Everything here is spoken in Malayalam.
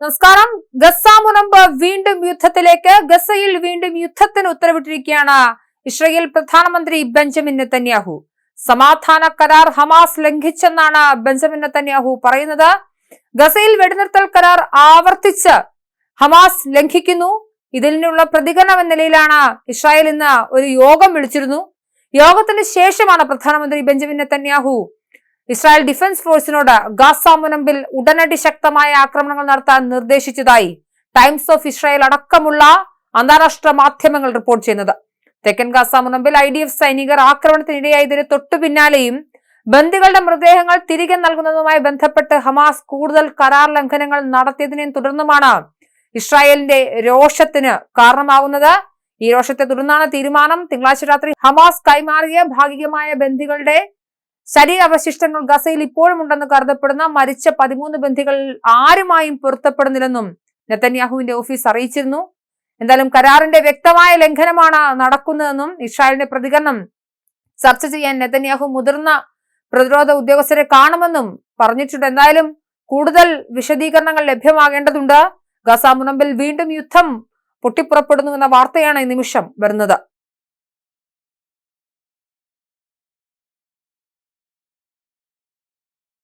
നമസ്കാരം. ഗസ മുനമ്പ് വീണ്ടും യുദ്ധത്തിലേക്ക് ഗസയിൽ വീണ്ടും യുദ്ധത്തിന് ഉത്തരവിട്ടിരിക്കുകയാണ് ഇസ്രയേൽ പ്രധാനമന്ത്രി ബെഞ്ചമിൻ നെത്തന്യാഹു സമാധാന കരാർ ഹമാസ് ലംഘിച്ചെന്നാണ് ബെഞ്ചമിൻ നെത്തന്യാഹു പറയുന്നത്. ഗസയിൽ വെടിനിർത്തൽ കരാർ ആവർത്തിച്ച് ഹമാസ് ലംഘിക്കുന്നു. ഇതിനുള്ള പ്രതികരണം എന്ന നിലയിലാണ് ഇസ്രായേൽ ഇന്ന് ഒരു യോഗം വിളിച്ചിരുന്നു. യോഗത്തിന് ശേഷമാണ് പ്രധാനമന്ത്രി ബെഞ്ചമിൻ നെതന്യാഹു ഇസ്രായേൽ ഡിഫൻസ് ഫോഴ്സിനോട് ഗാസ മുനമ്പിൽ ഉടനടി ശക്തമായ ആക്രമണങ്ങൾ നടത്താൻ നിർദ്ദേശിച്ചതായി ടൈംസ് ഓഫ് ഇസ്രായേൽ അടക്കമുള്ള അന്താരാഷ്ട്ര മാധ്യമങ്ങൾ റിപ്പോർട്ട് ചെയ്യുന്നത്. തെക്കൻ ഗാസ മുനമ്പിൽ ഐ ഡി എഫ് സൈനികർ ആക്രമണത്തിനിടയായതിന് തൊട്ടു പിന്നാലെയും ബന്ദികളുടെ മൃതദേഹങ്ങൾ തിരികെ നൽകുന്നതുമായി ബന്ധപ്പെട്ട് ഹമാസ് കൂടുതൽ കരാർ ലംഘനങ്ങൾ നടത്തിയതിനെ തുടർന്നുമാണ് ഇസ്രായേലിന്റെ രോഷത്തിന് കാരണമാകുന്നത് ഈ രോഷത്തെ തുടർന്നാണ് തീരുമാനം. തിങ്കളാഴ്ച രാത്രി ഹമാസ് കൈമാറിയ ഭാഗികമായ ബന്ദികളുടെ ശരീരാവശിഷ്ടങ്ങൾ ഗസയിൽ ഇപ്പോഴും ഉണ്ടെന്ന് കരുതപ്പെടുന്ന മരിച്ച പതിമൂന്ന് ബന്ധികളിൽ ആരുമായും പൊരുത്തപ്പെടുന്നില്ലെന്നും നെത്തന്യാഹുവിന്റെ ഓഫീസ് അറിയിച്ചിരുന്നു. എന്തായാലും കരാറിന്റെ വ്യക്തമായ ലംഘനമാണ് നടക്കുന്നതെന്നും ഇസ്രായേലിന്റെ പ്രതികരണം. ചർച്ച ചെയ്യാൻ നെതന്യാഹു മുതിർന്ന പ്രതിരോധ ഉദ്യോഗസ്ഥരെ കാണുമെന്നും പറഞ്ഞിട്ടുണ്ട്. എന്തായാലും കൂടുതൽ വിശദീകരണങ്ങൾ ലഭ്യമാകേണ്ടതുണ്ട്. ഗസ മുനമ്പിൽ വീണ്ടും യുദ്ധം പൊട്ടിപ്പുറപ്പെടുന്നു എന്ന വാർത്തയാണ് ഈ നിമിഷം വരുന്നത്.